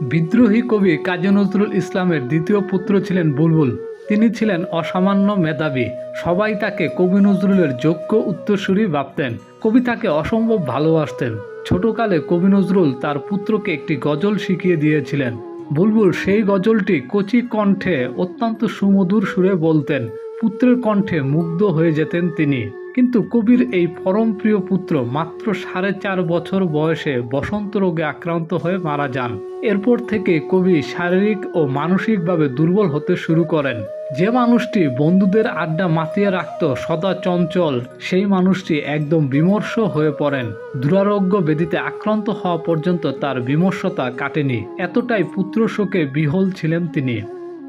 বিদ্রোহী কবি কাজী নজরুল ইসলামের দ্বিতীয় পুত্র ছিলেন বুলবুল। তিনি ছিলেন অসামান্য মেধাবী। সবাই তাকে কবি নজরুলের যোগ্য উত্তরসূরি ভাবতেন। কবি তাকে অসম্ভব ভালোবাসতেন। ছোটকালে কবি নজরুল তার পুত্রকে একটি গজল শিখিয়ে দিয়েছিলেন। বুলবুল সেই গজলটি কচি কণ্ঠে অত্যন্ত সুমধুর সুরে বলতেন। পুত্রের কণ্ঠে মুগ্ধ হয়ে যেতেন তিনি। কিন্তু কবির এই পরম প্রিয় পুত্র মাত্র সাড়ে চার বছর বয়সে বসন্ত রোগে আক্রান্ত হয়ে মারা যান। এরপর থেকে কবি শারীরিক ও মানসিকভাবে দুর্বল হতে শুরু করেন। যে মানুষটি বন্ধুদের আড্ডা মাতিয়ে রাখত সদা চঞ্চল, সেই মানুষটি একদম বিমর্ষ হয়ে পড়েন। দুরারোগ্য বেদিতে আক্রান্ত হওয়া পর্যন্ত তার বিমর্ষতা কাটেনি। এতটাই পুত্র শোকে বিহল ছিলেন তিনি।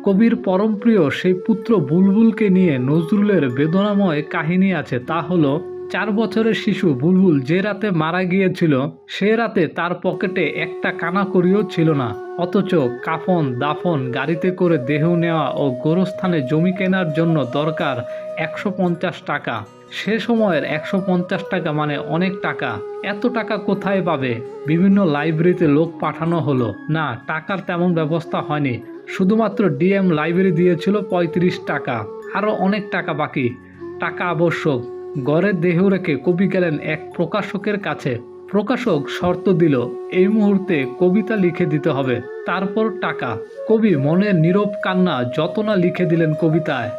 কবির পরমপ্রিয় সেই পুত্র বুলবুলকে নিয়ে নজরুলের বেদনাময় কাহিনী আছে তা হলো চার বছরের শিশু বুলবুল যে রাতে মারা গিয়েছিল, সে রাতে তার পকেটে একটা কানাকড়িও ছিল না। অথচ কাফন, দাফন, গাড়িতে করে দেহ নেওয়া ও গোরস্থানে জমি কেনার জন্য দরকার একশো পঞ্চাশ টাকা। সে সময়ের একশো পঞ্চাশ টাকা মানে অনেক টাকা। এত টাকা কোথায় পাবে? বিভিন্ন লাইব্রেরিতে লোক পাঠানো হলো। না, টাকার তেমন ব্যবস্থা হয়নি। শুধুমাত্র ডিএম লাইব্রেরি দিয়েছিল পঁয়ত্রিশ টাকা। আরও অনেক টাকা বাকি। টাকা আবশ্যক। গড়ের দেহ রেখে কবি গেলেন এক প্রকাশকের কাছে। প্রকাশক শর্ত দিল, এই মুহূর্তে কবিতা লিখে দিতে হবে, তারপর টাকা। কবি মনের নীরব কান্না যত না লিখে দিলেন কবিতায়।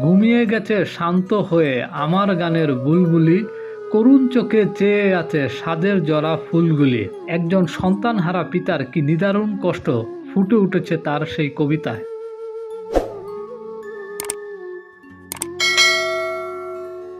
ঘুমিয়ে গেছে, শান্ত হয়ে আমার গানের বুলবুলি, করুণ চোখে চেয়ে আছে সাদের জরা ফুলগুলি। একজন সন্তানহারা পিতার কি নিদারুণ কষ্ট ফুটে উঠেছে তার সেই কবিতায়।